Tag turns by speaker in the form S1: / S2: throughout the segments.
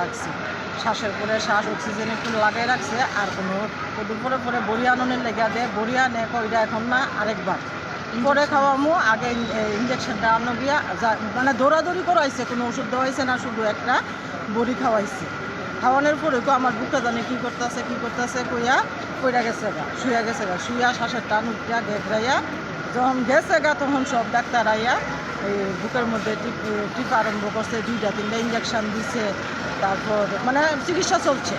S1: রাখছি। শ্বাসের পরে শ্বাস অক্সিজেন একটু লাগাই রাখছে আর কোনো দুপুরে পরে বড়ি আননের লেগে দেয় বড়ি আনে কইরা এখন না আরেকবার। পরে খাওয়ামু আগে ইঞ্জেকশনটা আনো গিয়া যা- মানে দৌড়াদৌড়ি করাইছে কোনো ওষুধ দেওয়াইছে না শুধু একটা বড়ি খাওয়াইছে। খাওয়ানোর পরে তো আমার বুকটা জানে কী করতেছে কী করতেছে কইয়া কইরা গেছে গা শুয়া গেছে গা শুয়া শ্বাসের টান উঠিয়া ঘেঘরাইয়া যখন গেছে গা তখন সব ডাক্তার আইয়া এই বুকের মধ্যে টিপ টিপ আরম্ভ করছে দুইটা তিনটা ইঞ্জেকশন দিছে। তারপর মানে চিকিৎসা চলছে।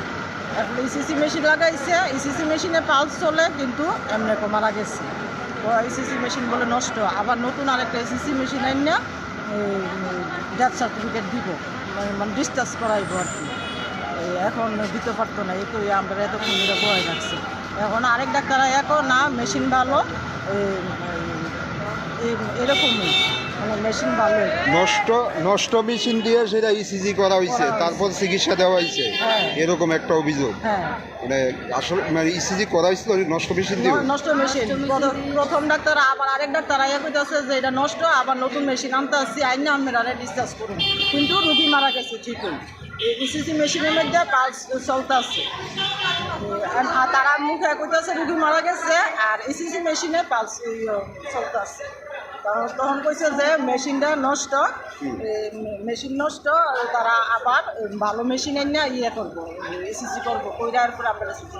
S1: ইসিসি মেশিন লাগাইছে ইসিসি মেশিনে পালস চলে, কিন্তু এমনি মারা গেছে। ইসিসি মেশিন বলে নষ্ট। আবার নতুন আরেকটা ইসিসি মেশিন আইন না ডেথ সার্টিফিকেট দিব। মানে- মানে ডিসচার্জ করাইব আর কি। এখন দিতে পারতো না এই আমরা এতক্ষণ ধরে বয়ে রাখছি এখন আরেক ডাক্তার এখন না মেশিন ভালো। এরকমই মেশিন ভালো।
S2: নষ্ট নষ্ট মেশিন দিয়ে সেটা ইসিজি করা হয়েছে তারপর চিকিৎসা দেওয়া হয়েছে
S1: হ্যাঁ।
S2: এরকম একটা অভিযোগ।
S1: হ্যাঁ।
S2: মানে আসলে মানে ইসিজি করা হয়েছিল নষ্ট মেশিন দিয়ে
S1: নষ্ট মেশিন প্রথম ডাক্তার আবার আরেক ডাক্তার আইয়া কইতাছে যে এটা নষ্ট আবার নতুন মেশিন আনতে আসছি আইন না আমরা ডিসচার্জ করুন। কিন্তু রুগী মারা গেছে ঠিকই। ইসিসি মেশিনের মধ্যে পালস চলতে আছে। আর তারা মুখে কইতাছে রুগী মারা গেছে আর ইসিসি মেশিনে পালস চলতে আছে। তখন কইছে যে মেশিনটা নষ্ট। মেশিন নষ্ট তারা আবার ভালো মেশিন এনে ইয়ে করব ইসিসি করব কইরার পরে দিব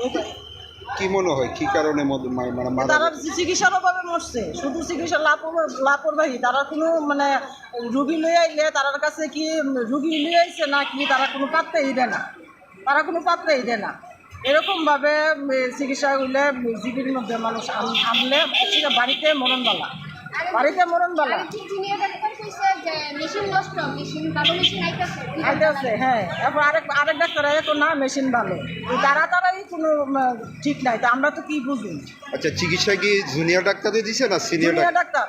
S1: এটাই
S2: কি মনে হয়? কি কারণে মানে
S1: তারা? চিকিৎসার অভাবে মরছে শুধু চিকিৎসা লাপর- লাপরবাহী তারা কোনো মানে রুগী লই আইলে তার কাছে কি রুগী লই আইছে না কি তারা কোনো পাত্রেই দেয় না। তারা কোনো পাত্রেই দেয় না। এরকমভাবে করলে জীবির মধ্যে মানুষ আন- আনলে বাড়িতে মরণবালা বাড়িতে মরণবালা হ্যাঁ আরেক আরেক ডাক্তার এখন না মেশিন ভালো। তারা তারাই কোনো ঠিক নাই তো আমরা তো কি বুঝি
S2: আচ্ছা চিকিৎসা কি জুনিয়র দিছে না সিনিয়র ডাক্তার?
S1: ডাক্তার।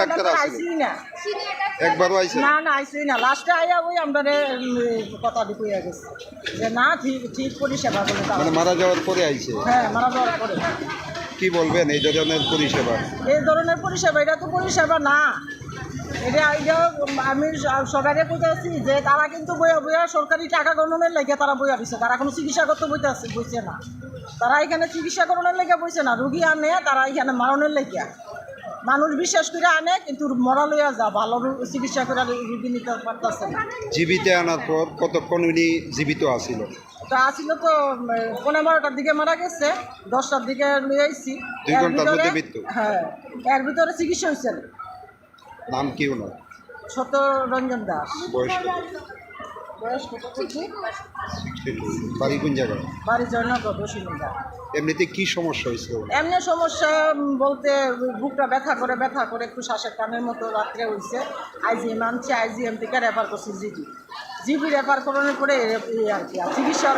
S2: ডাক্তার আছে?
S1: না।
S3: Senior doctor?
S2: একবারও আইছে
S1: না? না আইসি না। লাস্টে আইয়া ওই আমরা কথা দিয়ে গেছে। যে না ঠিক ঠিক পরিষেবা বলে
S2: মানে মারা যাওয়ার পরে আইছে?
S1: হ্যাঁ মারা যাওয়ার পরে।
S2: কি বলবেন এই ধরনের পরিষেবা?
S1: এই ধরনের পরিষেবা এটা তো পরিষেবা না। এটা এটা আমি সরকারে বুঝাচ্ছি যে তারা কিন্তু বইয়া বইয়া সরকারি টাকা গণনের লেগে তারা বইয়া দিছে। তারা কোনো চিকিৎসা করতে বইতে আছে বইছে না। তারা এখানে চিকিৎসা করণের লেগে বইছে না। রুগী আনে তারা এখানে মারণের লেগে। মানুষ বিশ্বাস করে আনে কিন্তু মরা লইয়া যা ভালো চিকিৎসা করে রুগী নিতে পারতেছে না।
S2: জীবিতে আনার পর কতক্ষণ উনি জীবিত আছিল?
S1: তা আসিল তো পনেরো বারোটার দিকে মারা গেছে। দশটার দিকে লই আইছি।
S2: দুই
S1: এর
S2: ঘণ্টার
S1: ভিতরে-
S2: মধ্যে মৃত্যু?
S1: হ্যাঁ। এর ভিতরে চিকিৎসা হয়েছে
S2: নাম কি ওনার
S1: ছোট রঞ্জন দাস
S2: বয়স কত?
S1: বয়স কত করছি
S2: 62 বাড়ি কোন জায়গায়?
S1: বাড়ি জয়নগর বসিন্দা
S2: এমনিতে কি সমস্যা হয়েছিল
S1: এমনি সমস্যা বলতে বুকটা ব্যথা করে ব্যথা করে একটু শ্বাসের টানের মতো রাত্রে হয়েছে আইজিএম আনছে আইজিএম থেকে রেফার করছি জিবি। জিবি রেফার করানোর পরে এই আর কি চিকিৎসা